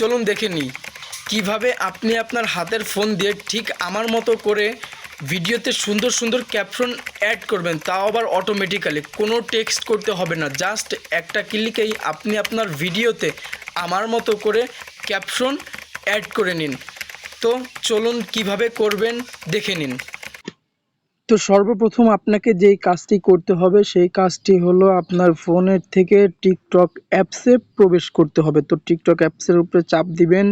চলুন দেখে নিই। কীভাবে আপনি আপনার হাতের ফোন দিয়ে ঠিক আমার মতো করে ভিডিওতে সুন্দর সুন্দর ক্যাপশন অ্যাড করবেন, তাও আবার অটোমেটিক্যালি কোনো টেক্সট করতে হবে না। জাস্ট একটা ক্লিকেই আপনি আপনার ভিডিওতে আমার মতো করে ক্যাপশন অ্যাড করে নিন। তো চলুন কীভাবে করবেন, দেখে নিন। তো সর্বপ্রথম আপনাকে যেই কাজটি করতে হবে, সেই কাজটি হলো আপনার ফোনের থেকে টিকটক অ্যাপসে প্রবেশ করতে হবে। তো টিকটক অ্যাপসের উপরে চাপ দিবেন।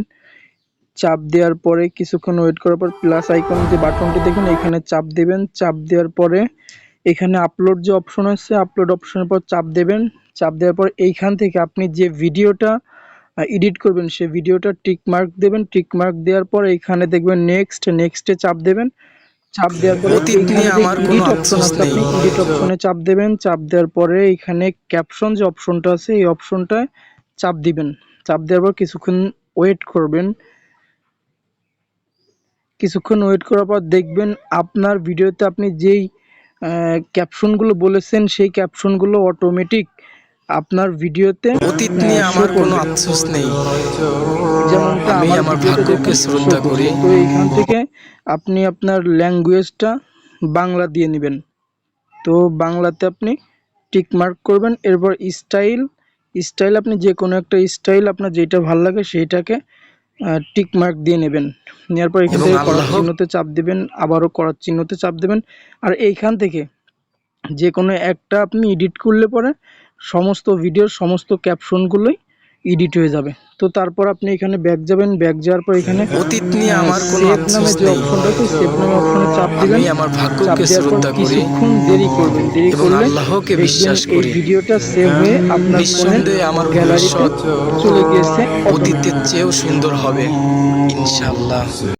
চাপ দেওয়ার পরে কিছুক্ষণ ওয়েট করার পর প্লাস আইকন যে বাটনটি দেখুন, এখানে চাপ দেবেন। চাপ দেওয়ার পরে এখানে আপলোড যে অপশন আছে আপলোড অপশনের পর চাপ দেবেন। চাপ দেওয়ার পর এইখান থেকে আপনি যে ভিডিওটা এডিট করবেন, সেই ভিডিওটা টিক মার্ক দেবেন। টিক মার্ক দেওয়ার পর এইখানে দেখবেন নেক্সট নেক্সটে চাপ দেবেন। চাপ দেওয়ার পরে আমার কোনো এডিট অপশন আছে আপনি নেই। এডিট অপশনে চাপ দেবেন চাপ দেওয়ার পরে এখানে ক্যাপশন যে অপশনটা আছে এই অপশনটায় চাপ দিবেন চাপ দেওয়ার পর কিছুক্ষণ ওয়েট করবেন কিছুক্ষণ ওয়েট করার পর দেখবেন আপনার ভিডিওতে আপনি যেই ক্যাপশনগুলো বলেছেন সেই ক্যাপশনগুলো অটোমেটিক আপনার ভিডিওতে অতীত নিয়ে show আমার কোনো আফসোস নেই। যেমনটা আমি আমার ভাগ্যকে শ্রদ্ধা করি। তো এইখান থেকে আপনি আপনার ল্যাঙ্গুয়েজটা বাংলা দিয়ে নেবেন। তো বাংলাতে আপনি টিক মার্ক করবেন এরপর স্টাইল স্টাইল আপনি যে কোনো একটা স্টাইল আপনার যেটা ভালো লাগে সেইটাকে টিক মার্ক দিয়ে নেবেন। নেওয়ার পর এখান থেকে করার চিহ্নতে চাপ দেবেন আবারও করার চিহ্নতে চাপ দেবেন। আর এইখান থেকে যে কোনো একটা আপনি এডিট করলে পরে সমস্ত ভিডিওর সমস্ত ক্যাপশনগুলোই এডিট হয়ে যাবে। তো তারপর আপনি এখানে ব্যাক যাবেন ব্যাক যাওয়ার পর এখানে অতীত নিয়ে আমার কোনো নামে যে অপশনটা আছে সেভ নামে অপশনে চাপ দিবেন। আমি আমার ভাগ্যকে শ্রদ্ধা করি কিছুক্ষণ দেরি করবেন। দেরি করলে আল্লাহকে বিশ্বাস এই করি। ভিডিওটা সেভ হয়ে আপনার ফোনে আমার গ্যালারিতে চলে গিয়েছে অতীতের চেয়েও সুন্দর হবে ইনশাল্লাহ